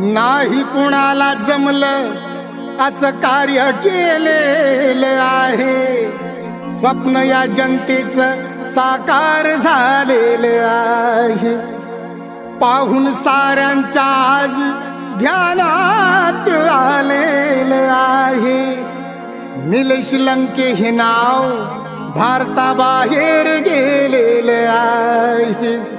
नाही कुणाला जमलं असं कार्य केलेलं आहे. स्वप्न या जनतेच साकार झालेलं आहे. पाहून साऱ्यांच्या आज ध्यानात आलेलं आहे. निलेश लंके हे नाव भारताबाहेर गेलेलं आहे.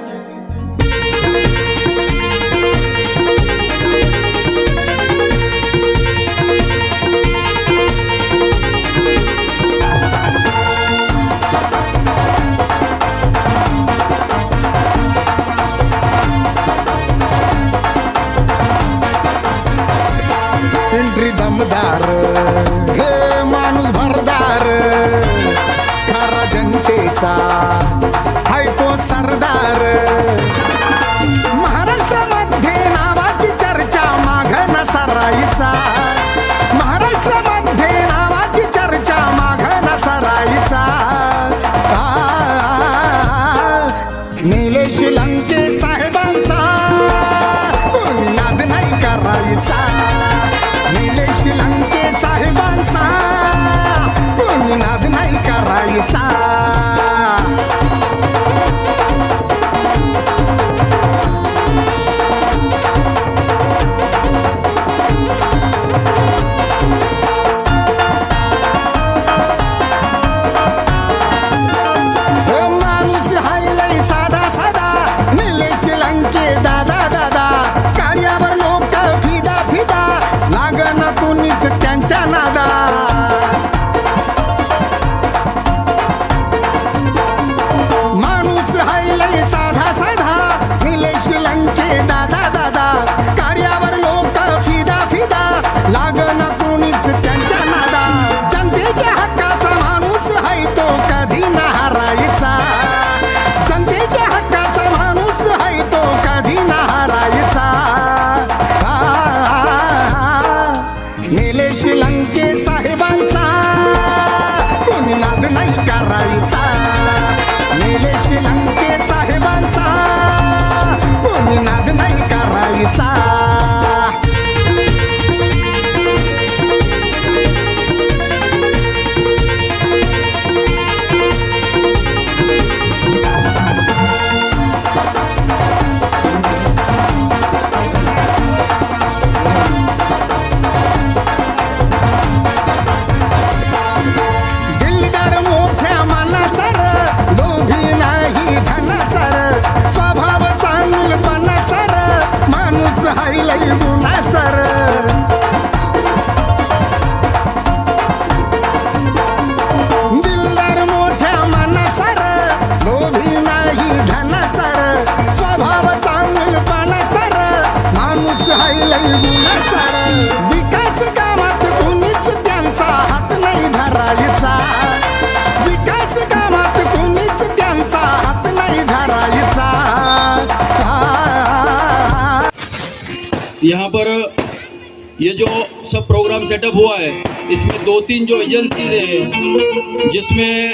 پروگرام سیٹ اپ ہوا ہے۔ اس میں دو تین جو ایجنسیز ہیں، جس میں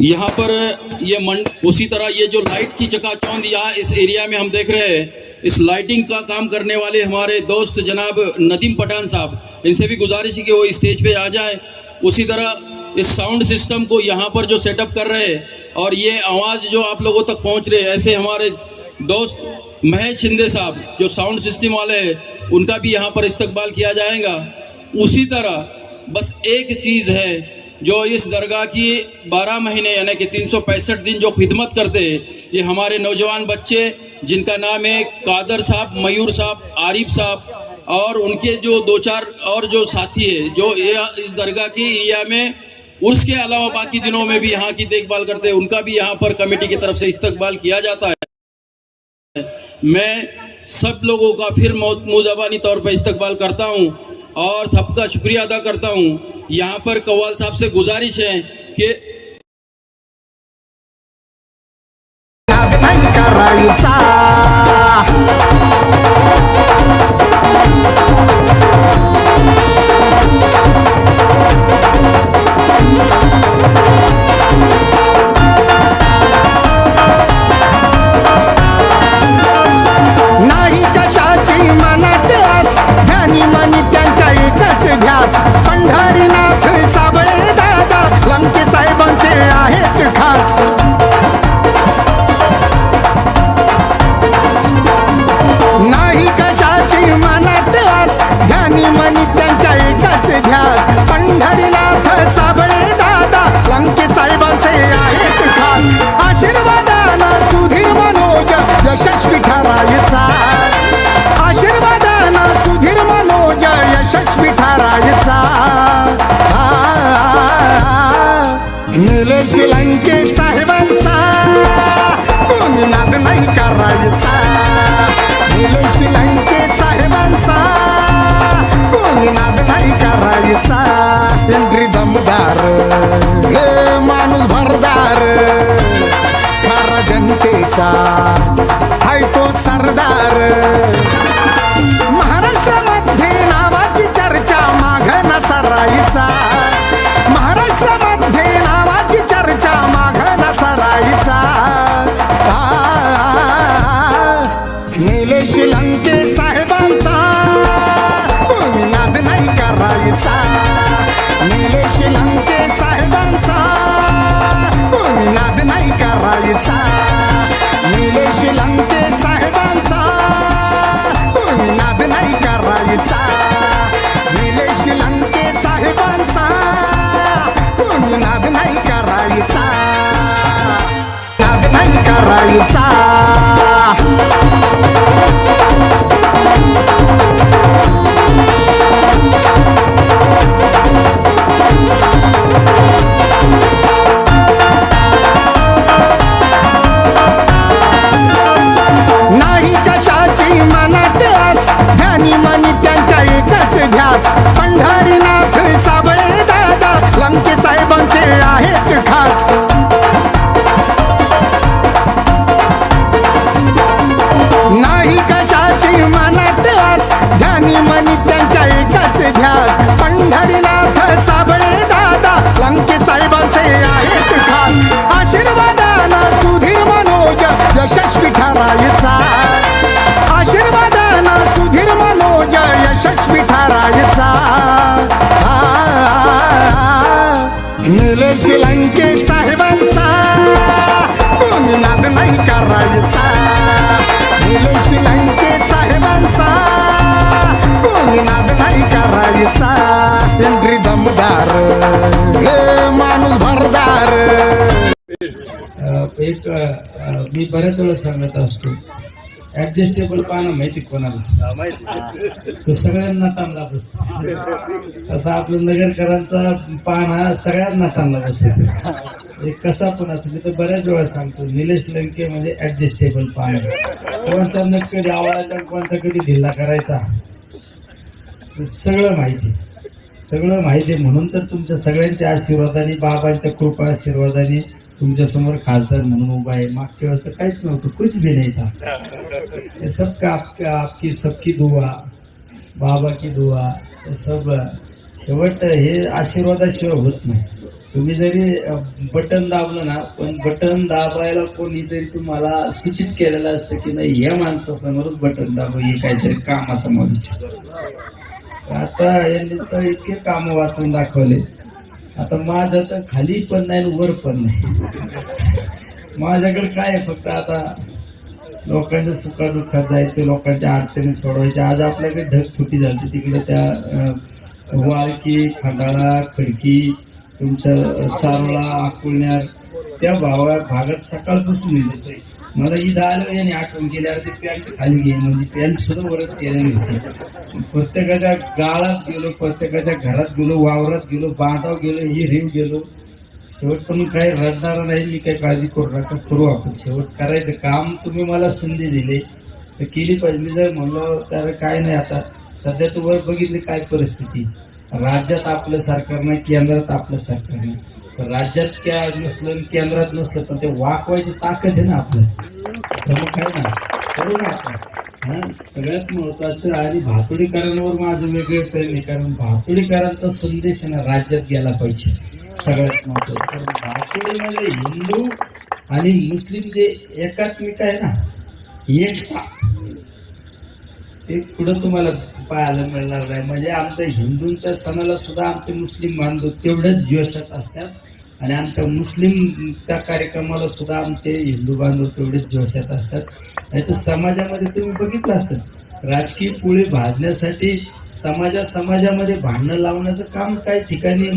یہاں پر یہ منڈ، اسی طرح یہ جو لائٹ کی چکا چوند یہاں اس ایریا میں ہم دیکھ رہے ہیں، اس لائٹنگ کا کام کرنے والے ہمارے دوست جناب ندیم پٹان صاحب، ان سے بھی گزارش ہے کہ وہ اسٹیج پہ آ جائے اسی طرح اس ساؤنڈ سسٹم کو یہاں پر جو سیٹ اپ کر رہے ہیں، اور یہ آواز جو آپ لوگوں تک پہنچ رہے ہیں ایسے ہمارے دوست مہیش شندے صاحب جو ساؤنڈ سسٹم والے ہیں ان کا بھی یہاں پر استقبال کیا جائے گا۔ اسی طرح بس ایک چیز ہے جو اس درگاہ کی بارہ مہینے یعنی کہ تین سو پینسٹھ دن جو خدمت کرتے ہیں، یہ ہمارے نوجوان بچے جن کا نام ہے قادر صاحب، میور صاحب عارف صاحب اور ان کے جو دو چار اور جو ساتھی ہے جو اس درگاہ کی ایریا میں اس کے علاوہ باقی دنوں میں بھی یہاں کی دیکھ بھال کرتے ہیں۔ ان کا بھی یہاں پر کمیٹی کی طرف سے استقبال کیا جاتا ہے۔ میں سب لوگوں کا پھر منہ طور پر استقبال کرتا ہوں اور سب کا شکریہ ادا کرتا ہوں۔ یہاں پر قوال صاحب سے گزارش ہے کہ Maria. नाही करायचा बऱ्याच वेळा सांगत असतो ऍडजस्टेबल पानं माहिती कोणाला? तो सगळ्यांना तांबला बसतो तसा आपलं नगरकरांचा पान हा सगळ्यांना तांबला बसतो एक कसा पण असं मी तर बऱ्याच वेळा सांगतो निलेश लंके म्हणजे ऍडजस्टेबल पान आहे. कोणचा नट कधी आवडायचा कोणचा कधी ढिल्ला करायचा? सगळं माहिती सगळं माहिती आहे म्हणून तर तुमच्या सगळ्यांच्या आशीर्वादाने बाबांच्या कृपा आशीर्वादाने तुमच्यासमोर खासदार म्हणून उभा आहे. मागच्या वेळेस तर काहीच नव्हतं कुछ भी नाही था. सबका आपका आपकी सबकी दुआ बाबा की दुआ सब शेवट हे आशीर्वादाशिवाय होत नाही. तुम्ही जरी बटन दाबलं ना पण बटन दाबायला कोणी तरी तुम्हाला सूचित केलेलं असतं की नाही या माणसासमोरच बटन दाबव हे काहीतरी कामाचा माणूस आता यांनी तर इतके काम वाचून दाखवले. आता माझं तर खाली पण नाही वर पण नाही. माझ्याकडे काय आहे फक्त आता लोकांच्या सुखादुःखात जायचं लोकांच्या अडचणी सोडवायच्या. आज आपल्याकडे ढगफुटी झाली तिकडे त्या वाळकी खंडाळा खडकी तुमच्या सारोळा अकोलण्यार त्या भावा भागात सकाळपासून येतोय मला इथं आलं याने आठवण केल्यावर ते पॅन्ट खाली घे. म्हणजे पॅन्ट सुद्धा वरच केलेली होती. प्रत्येकाच्या गाळात गेलो प्रत्येकाच्या घरात गेलो वावरात गेलो बांधाव गेलो हिरीव गेलो. शेवट पण काही रडणार नाही. मी काही काळजी करू नका. करू आपण. शेवट करायचं काम तुम्ही मला संधी दिली. तर केली पाहिजे. मी जर म्हणलं तर काय नाही आता. सध्या तू वर बघितली काय परिस्थिती? राज्यात आपलं सरकार नाही केंद्रात आपलं सरकार नाही. राज्यात क्या नसलं आणि केंद्रात नसलं पण ते वाकवायची ताकद आहे ना आपलं प्रमुख आहे ना. करू ना आपण. सगळ्यात महत्वाचं आणि भातुडीकरांवर माझं वेगळं प्रेम आहे कारण भातुडीकरांचा संदेश आहे ना राज्यात गेला पाहिजे. सगळ्यात महत्वाचं कारण भातुडीमध्ये हिंदू आणि मुस्लिम जे एकात्मिक आहे ना एकता ते पुढं तुम्हाला पाहायला मिळणार नाही. म्हणजे आमच्या हिंदूंच्या सणाला सुद्धा आमचे मुस्लिम बांधव तेवढ्याच जोशात असतात. आणि आमच्या मुस्लिमच्या कार्यक्रमाला सुद्धा आमचे हिंदू बांधव तेवढेच जोशात असतात. नाही तर समाजामध्ये तुम्ही बघितलं असतं राजकीय पोळी भाजण्यासाठी समाजा समाजामध्ये भांडणं लावण्याचं काम काही ठिकाणी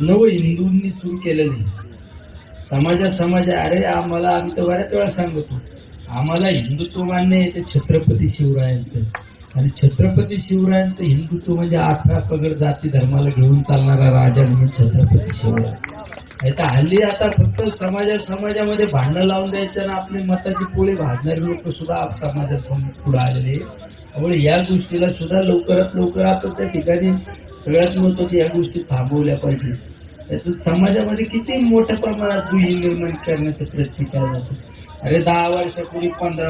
नव हिंदूंनी सुरू केलेलं नाही. समाजा समाज अरे आम्हाला आम्ही तर बऱ्याच वेळा सांगतो आम्हाला हिंदुत्व मान्य आहे ते छत्रपती शिवरायांचं. आणि छत्रपती शिवरायांचं हिंदुत्व म्हणजे अठरा पगड जाती धर्माला घेऊन चालणारा राजा म्हणून छत्रपती शिवराय. तर हल्ली आता फक्त समाजा समाजामध्ये भांडणं लावून द्यायचं ना आपली मताची पोळी भाजणारे लोक सुद्धा समाजासमोर समाजात पुढे आलेले आहे. त्यामुळे या गोष्टीला सुद्धा लवकरात लवकर आपण त्या ठिकाणी सगळ्यात महत्वाची या गोष्टी थांबवल्या पाहिजे. त्यातून समाजामध्ये किती मोठ्या प्रमाणात दुही निर्माण करण्याचा प्रयत्न केला जातो. अरे दहा वर्षापूर्वी पंधरा